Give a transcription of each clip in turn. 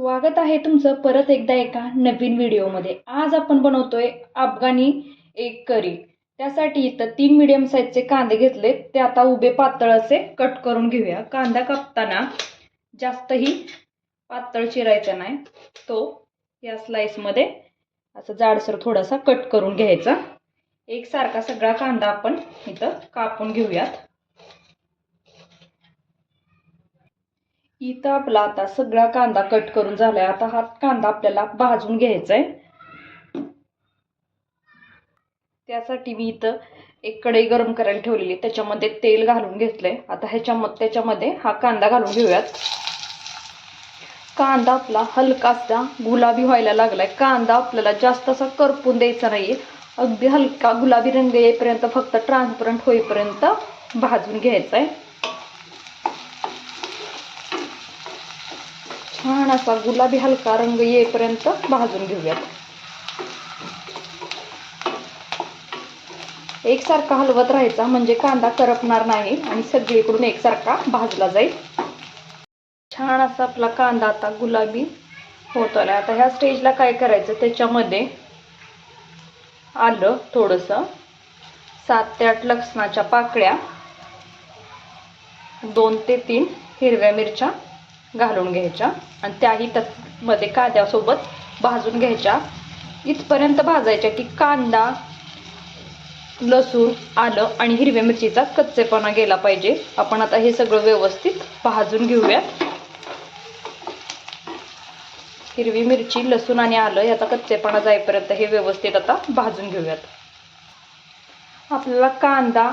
स्वागत आहे तुमचं परत एकदा एका नवीन व्हिडिओमध्ये. आज आपण बनवतोय अफगाणी एक करी. त्यासाठी इथं तीन मिडियम साईजचे कांदे घेतले ते आता उभे पातळ असे कट करून घेऊया. कांदा कापताना जास्तही पातळ चिरायचा नाही. तो या स्लाइसमध्ये असं जाडसर थोडासा कट करून घ्यायचा. एकसारखा सगळा कांदा आपण इथं कापून घेऊयात. इथं आपला आता सगळा कांदा कट करून झालाय. आता हा कांदा आपल्याला भाजून घ्यायचा आहे त्यासाठी मी इथं एक कढई गरम करायला ठेवलेली. त्याच्यामध्ये तेल घालून घेतलंय. आता ह्याच्या त्याच्यामध्ये हा कांदा घालून घेऊयात. कांदा आपला हलकासा गुलाबी व्हायला लागलाय. कांदा आपल्याला जास्त असा करपून द्यायचा नाहीये. अगदी हलका गुलाबी रंग येईपर्यंत फक्त ट्रान्सपरंट होईपर्यंत भाजून घ्यायचा आहे छान असा गुलाबी हलका रंग येईपर्यंत भाजून घेऊयात. एकसारखा हलवत राहायचा म्हणजे कांदा करपणार नाही आणि सगळीकडून एकसारखा भाजला जाईल. छान असा आपला कांदा आता गुलाबी होत आला आता ह्या स्टेजला काय करायचं? त्याच्यामध्ये आलं थोडंसं सात ते आठ लसणाच्या पाकळ्या दोन ते तीन हिरव्या मिरच्या घालून घ्यायच्या. आणि त्याही त्यामध्ये कांद्यासोबत भाजून घ्यायच्या. इथपर्यंत भाजायच्या की कांदा लसूण आलं आणि हिरव्या मिरचीचा कच्चेपणा गेला पाहिजे. आपण आता हे सगळं व्यवस्थित भाजून घेऊयात. हिरवी मिरची लसूण आणि आलं याचा कच्चेपणा जाईपर्यंत हे व्यवस्थित आता भाजून घेऊयात. आपल्याला कांदा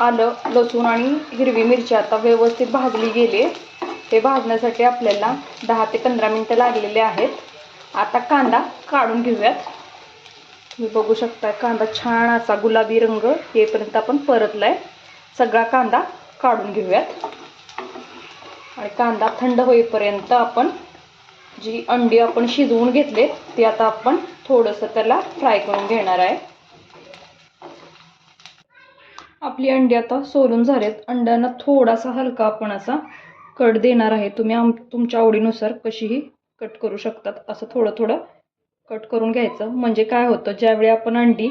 आलं लसूण आणि हिरवी मिरची आता व्यवस्थित भाजली गेली. हे भाजण्यासाठी आपल्याला दहा ते पंधरा मिनटं लागलेले आहेत. आता कांदा काढून घेऊयात. तुम्ही बघू शकता कांदा छान असा गुलाबी रंग येईपर्यंत आपण परतलाय. सगळा कांदा काढून घेऊयात. आणि कांदा थंड होईपर्यंत आपण जी अंडी आपण शिजवून घेतले ती आता आपण थोडंसं त्याला फ्राय करून घेणार आहे. आपली अंडी आता सोलून झालेत. अंड्यांना थोडासा हलका आपण असा कट देणार आहे. तुम्ही आम तुमच्या आवडीनुसार कशीही कट करू शकतात. असं थोडं थोडं कट करून घ्यायचं. म्हणजे काय होतं ज्यावेळी आपण अंडी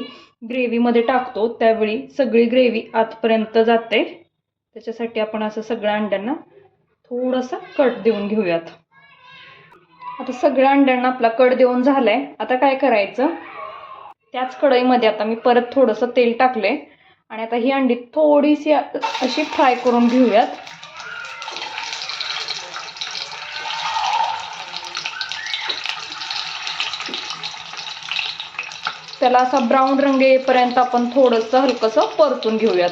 ग्रेव्हीमध्ये टाकतो त्यावेळी सगळी ग्रेव्ही आतपर्यंत जाते. त्याच्यासाठी आपण असं सगळ्या अंड्यांना थोडासा कट देऊन घेऊयात. आता सगळ्या अंड्यांना आपला कट देऊन झालाय. आता काय करायचं? त्याच कढईमध्ये आता मी परत थोडंसं तेल टाकले आणि आता ही अंडी थोडीशी अशी फ्राय करून घेऊयात. त्याला असा ब्राऊन रंग येईपर्यंत आपण थोडंसं हलकंसं परतून घेऊयात.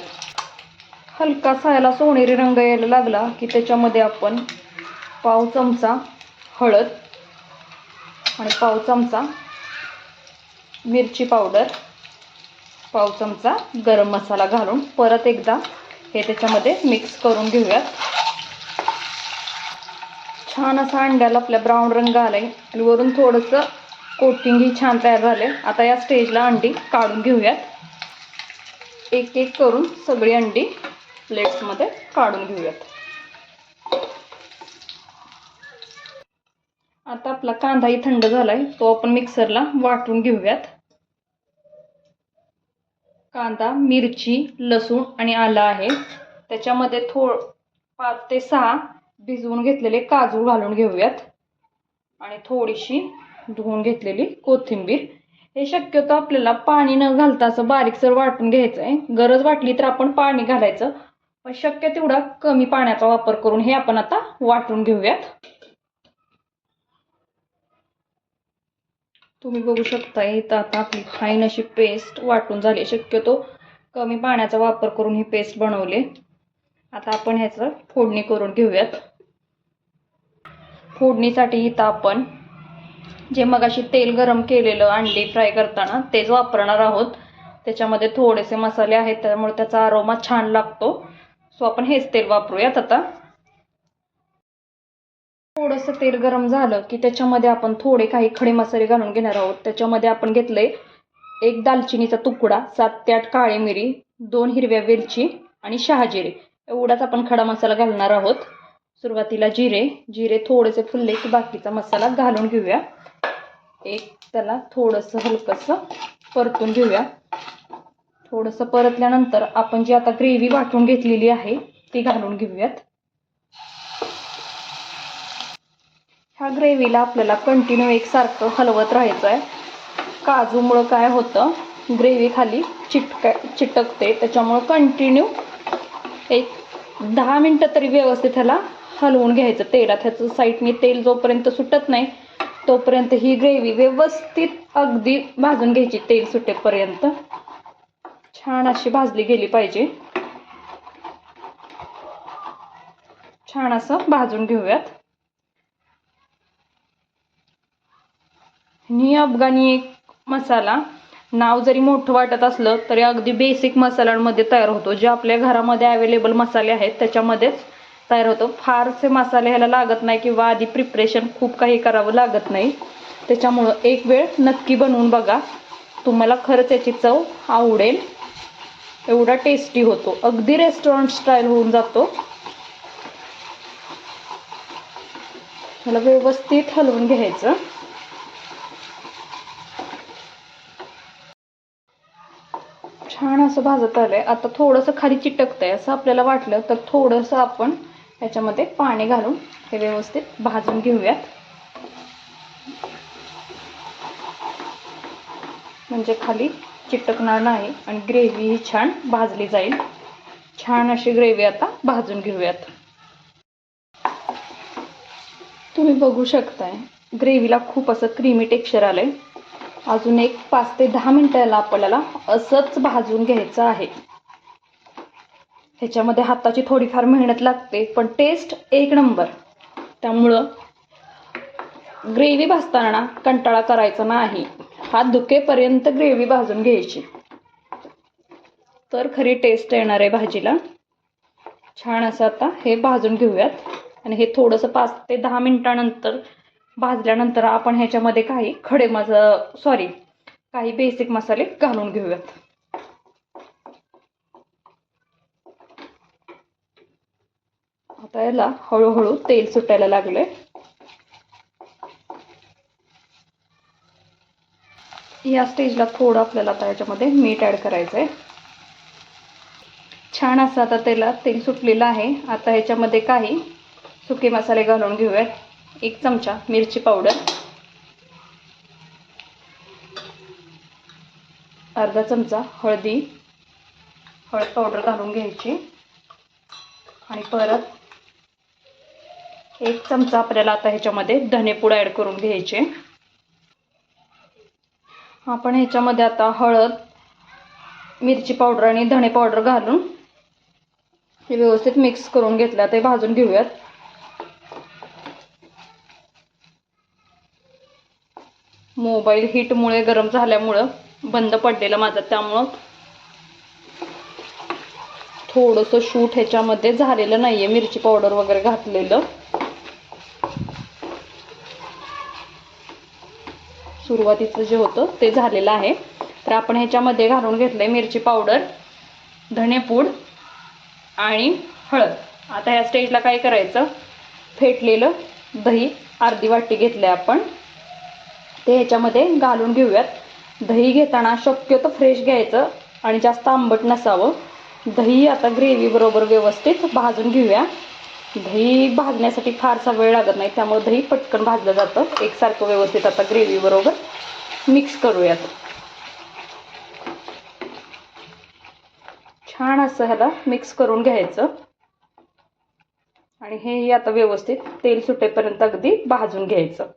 हलकासा याला सोनेरी रंग यायला लागला की त्याच्यामध्ये आपण पाव चमचा हळद आणि पाव चमचा मिरची पावडर पाव चमचा गरम मसाला घालून परत एकदा हे त्याच्यामध्ये मिक्स करून घेऊयात. छान असा अंड्याला आपल्या ब्राऊन रंग आला आणि वरून थोडंसं कोटिंगही छान तयार झाले. आता या स्टेजला अंडी काढून घेऊयात. एक एक करून सगळी अंडी प्लेट्समध्ये काढून घेऊयात. आता आपला कांदाही थंड झालाय. तो आपण मिक्सरला वाटून घेऊयात. कांदा मिरची लसूण आणि आलं आहे. त्याच्यामध्ये थोड पाच ते सहा भिजवून घेतलेले काजू घालून घेऊयात. आणि थोडीशी धुवून घेतलेली कोथिंबीर. हे शक्यतो आपल्याला पाणी न घालता असं बारीकसर वाटून घ्यायचं आहे गरज वाटली तर आपण पाणी घालायचं. पण शक्य तेवढा कमी पाण्याचा वापर करून हे आपण आता वाटून घेऊयात. तुम्ही बघू शकता इथं आता आपली फाईन अशी पेस्ट वाटून झाली. शक्यतो कमी पाण्याचा वापर करून ही पेस्ट बनवली. आता आपण ह्याचं फोडणी करून घेऊयात. फोडणीसाठी इथं आपण जे मगाशी तेल गरम केलेलं अंडी फ्राय करताना तेच वापरणार आहोत. त्याच्यामध्ये थोडेसे मसाले आहेत त्यामुळे त्याचा अरोमा छान लागतो. सो आपण हेच तेल वापरूयात आता. थोडंसं तेल गरम झालं की त्याच्यामध्ये आपण थोडे काही खडे मसाले घालून घेणार आहोत. त्याच्यामध्ये आपण घेतले एक दालचिनीचा तुकडा सात ते आठ काळी मिरी दोन हिरव्या वेलची आणि शहाजिरे एवढाच आपण खडा मसाला घालणार आहोत. सुरुवातीला जिरे जिरे थोडेसे फुलले की बाकीचा मसाला घालून घेऊया. एक त्याला थोडंसं हलकंसं परतून घेऊया. थोडंसं परतल्यानंतर आपण जी आता ग्रेव्ही वाटून घेतलेली आहे ती घालून घेऊयात. ह्या ग्रेव्हीला आपल्याला कंटिन्यू एकसारखं हलवत राहायचं आहे काजूमुळं काय होतं ग्रेव्ही खाली चिटका चिटकते. त्याच्यामुळं कंटिन्यू एक दहा मिनटं तरी व्यवस्थित ह्याला हलवून घ्यायचं. तेलात ह्याचं साईडने तेल जोपर्यंत सुटत नाही तोपर्यंत ही ग्रेव्ही व्यवस्थित अगदी भाजून घ्यायची तेल सुटेपर्यंत. छान अशी भाजली गेली पाहिजे. छान असं भाजून घेऊयात. आणि अफगाणी एक मसाला नाव जरी मोठं वाटत असलं तरी अगदी बेसिक मसाल्यांमध्ये तयार होतो. जे आपल्या घरामध्ये अवेलेबल मसाले आहेत त्याच्यामध्येच तयार होतो. फारसे मसाले ह्याला लागत नाही किंवा आधी प्रिपरेशन खूप काही करावं लागत नाही. त्याच्यामुळं एक वेळ नक्की बनवून बघा. तुम्हाला खरंच याची चव आवडेल. एवढा टेस्टी होतो. अगदी रेस्टॉरंट स्टाईल होऊन जातो. ह्याला व्यवस्थित हलवून घ्यायचं. छान असं भाजत आलंय. आता थोडंसं खाली चिटकतंय. असं आपल्याला वाटलं तर थोडंसं आपण ह्याच्यामध्ये पाणी घालून हे व्यवस्थित भाजून घेऊयात. म्हणजे खाली चिटकणार नाही आणि ग्रेव्ही ही छान भाजली जाईल. छान अशी ग्रेव्ही आता भाजून घेऊयात. तुम्ही बघू शकताय ग्रेव्हीला खूप असं क्रीमी टेक्स्चर आलंय. अजून एक पाच ते दहा मिनिटाला आपल्याला असंच भाजून घ्यायचं आहे. ह्याच्यामध्ये हाताची थोडीफार मेहनत लागते पण टेस्ट एक नंबर. त्यामुळं ग्रेव्ही भाजताना कंटाळा करायचा नाही. हात दुखेपर्यंत ग्रेव्ही भाजून घ्यायची. तर खरी टेस्ट येणार आहे भाजीला. छान असं आता हे भाजून घेऊयात. आणि हे थोडंसं पाच ते दहा मिनिटानंतर भाजल्यानंतर आपण ह्याच्यामध्ये काही खडे मसा सॉरी काही बेसिक मसाले घालून घेऊयात. आता याला हळूहळू तेल सुटायला लागलंय. या स्टेजला थोडं आपल्याला आता याच्यामध्ये मीठ ॲड करायचं आहे छान असं आता त्याला तेल सुटलेलं आहे. आता ह्याच्यामध्ये काही सुके मसाले घालून घेऊयात एक चमचा मिरची पावडर. अर्धा चमचा हळदी. हळद पावडर घालून घ्यायची. आणि परत एक चमचा आपल्याला आता ह्याच्यामध्ये धनेपूड ॲड करून घ्यायचे. आपण ह्याच्यामध्ये आता हळद मिरची पावडर आणि धणे पावडर घालून हे व्यवस्थित मिक्स करून घेतलं ते भाजून घेऊयात. मोबाईल हीटमुळे गरम झाल्यामुळं बंद पडलेलं माझं. त्यामुळं थोडंसं शूट ह्याच्यामध्ये झालेलं नाहीये. मिरची पावडर वगैरे घातलेलं. सुरुवातीचं जे होतं ते झालेलं आहे. तर आपण ह्याच्यामध्ये घालून घेतलं आहे मिरची पावडर धणेपूड आणि हळद. आता ह्या स्टेजला काय करायचं? फेटलेलं दही अर्धी वाटी घेतलं आहे आपण. ते ह्याच्यामध्ये घालून घेऊयात. दही घेताना शक्यतो फ्रेश घ्यायचं आणि जास्त आंबट नसावं. दही आता ग्रेव्हीबरोबर व्यवस्थित भाजून घेऊया. दही भाजण्यासाठी फारसा वेळ लागत नाही त्यामुळे दही पटकन भाजलं जातं. एकसारखं व्यवस्थित आता ग्रेव्ही बरोबर मिक्स करूयात. छान असं ह्याला मिक्स करून घ्यायचं. आणि हे आता व्यवस्थित तेल सुटेपर्यंत अगदी भाजून घ्यायचं.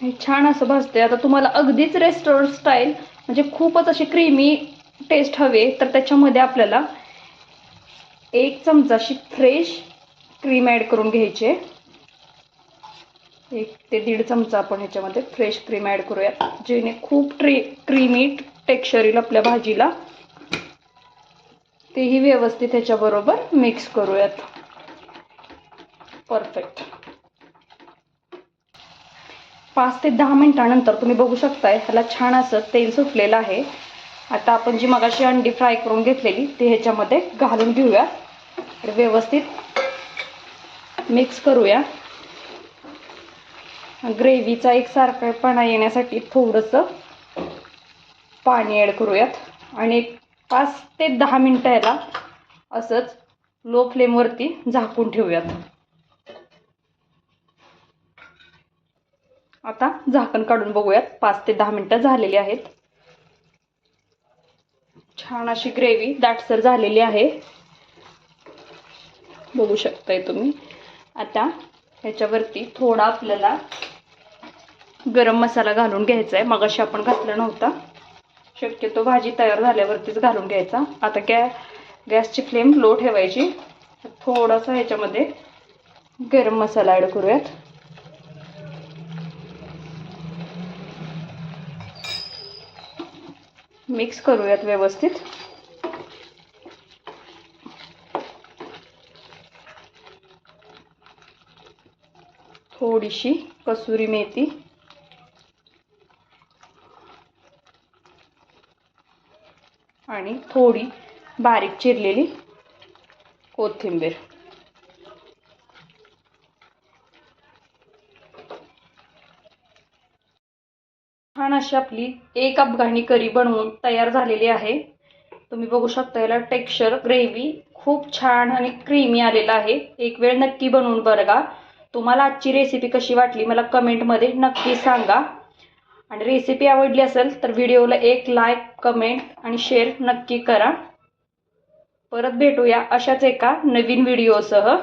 हे छान असं भाजते आता तुम्हाला अगदीच रेस्टॉरंट स्टाईल म्हणजे खूपच अशी क्रीमी टेस्ट हवे तर त्याच्यामध्ये आपल्याला एक चमचाशी फ्रेश क्रीम ॲड करून घ्यायचे. एक ते दीड चमचा आपण ह्याच्यामध्ये फ्रेश क्रीम ॲड करूयात. जेणे खूप ट्रे क्रीमी टेक्स्चर येईल आपल्या भाजीला. तेही व्यवस्थित ह्याच्याबरोबर मिक्स करूयात. परफेक्ट पाच ते दहा मिनिटानंतर तुम्ही बघू शकताय ह्याला छान असं तेल सुटलेलं आहे. आता आपण जी मगाशी अंडी फ्राय करून घेतलेली ती ह्याच्यामध्ये घालून घेऊया व्यवस्थित मिक्स करूया. ग्रेव्हीचा एक सारखेपणा येण्यासाठी थोडंसं पाणी ॲड करूयात. आणि एक पाच ते दहा मिनटं याला असंच लो फ्लेमवरती झाकून ठेवूयात. आता झाकण काढून बघूयात. पाच ते दहा मिनटं झालेली आहेत. छान अशी ग्रेव्ही दाटसर झालेली आहे. बघू शकताय तुम्ही. आता ह्याच्यावरती थोडा आपल्याला गरम मसाला घालून घ्यायचा आहे मगाशी आपण घातला नव्हता. शक्यतो भाजी तयार झाल्यावरतीच घालून घ्यायचा. आता गॅ गॅसची फ्लेम लो ठेवायची. थोडासा ह्याच्यामध्ये गरम मसाला ॲड करूयात. मिक्स करूयात व्यवस्थित. थोडीशी कसुरी मेथी. आणि थोडी बारीक चिरलेली कोथिंबीर. छान अशी आपली एक अफगाणी करी बनवून तयार झालेली आहे. तुम्ही बघू शकता याला टेक्स्चर ग्रेव्ही खूप छान आणि क्रीमी आलेला आहे. एक वेळ नक्की बनवून बघा. तुम्हाला आजची रेसिपी कशी वाटली मला कमेंटमध्ये नक्की सांगा. आणि रेसिपी आवडली असेल तर व्हिडिओला एक लाईक कमेंट आणि शेअर नक्की करा. परत भेटूया अशाच एका नवीन व्हिडिओसह